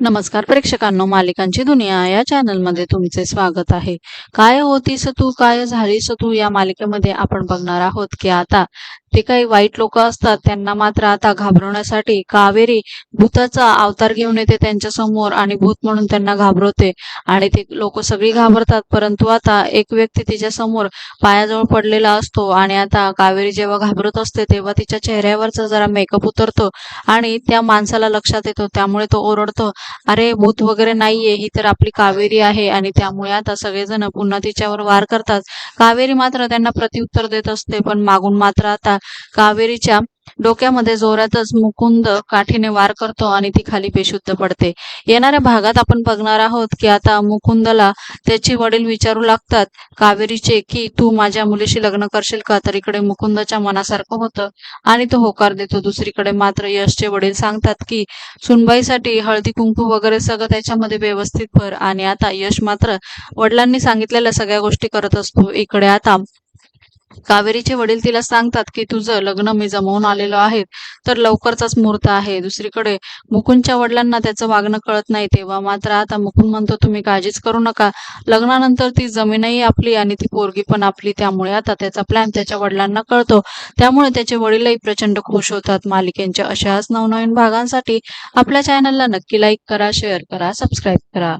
नमस्कार प्रेक्षकांनो मालिकांची दुनिया या चॅनलमध्ये तुमचे स्वागत आहे. काय होतीस तू काय झालीस तू या मालिकेमध्ये आपण बघणार आहोत की आता ते काही वाईट लोक असतात त्यांना मात्र आता घाबरवण्यासाठी कावेरी भूताचा अवतार घेऊन येते त्यांच्यासमोर आणि भूत म्हणून त्यांना घाबरवते. आणि ते लोक सगळी घाबरतात परंतु आता एक व्यक्ती तिच्या समोर पायाजवळ पडलेला असतो आणि आता कावेरी जेव्हा घाबरत असते तेव्हा तिच्या चेहऱ्यावरचा जरा मेकअप उतरतो आणि त्या माणसाला लक्षात येतो. त्यामुळे तो ओरडतो अरे भूत वगैरे नाहीये ही तर आपली कावेरी आहे. आणि त्यामुळे आता सगळेजण पुन्हा तिच्यावर वार करतात. कावेरी मात्र त्यांना प्रत्युत्तर देत असते पण मागून मात्र आता कावेरीच्या डोक्यामध्ये जोरातच मुकुंद काठीने वार करतो आणि ती खाली बेशुद्ध पडते. येणाऱ्या भागात आपण बघणार आहोत की आता मुकुंदला त्याचे वडील विचारू लागतात कावेरीचे की तू माझ्या मुलीशी लग्न करशील का? तर इकडे मुकुंदच्या मनासारखं होतं आणि तो होकार देतो. दुसरीकडे मात्र यशचे वडील सांगतात की सुनबाईसाठी हळदी कुंकू वगैरे सगळं त्याच्यामध्ये व्यवस्थित भर. आणि आता यश मात्र वडिलांनी सांगितलेल्या सगळ्या गोष्टी करत असतो. इकडे आता कावेरीचे वडील तिला सांगतात की तुझं लग्न मी जमवून आलेलो आहे तर लवकरचाच मुहूर्त आहे. दुसरीकडे मुकुंदच्या वडिलांना त्याचं वागणं कळत नाही. तेव्हा मात्र आता मुकुंद म्हणतो तुम्ही काळजीच करू नका. लग्नानंतर ती जमीनही आपली आणि ती पोरगी पण आपली. त्यामुळे आता त्याचा प्लॅन त्याच्या वडिलांना कळतो. त्यामुळे त्याचे वडीलही प्रचंड खुश होतात. मालिकेंच्या अशाच नवनवीन भागांसाठी आपल्या चॅनलला नक्की लाईक करा शेअर करा सबस्क्राईब करा.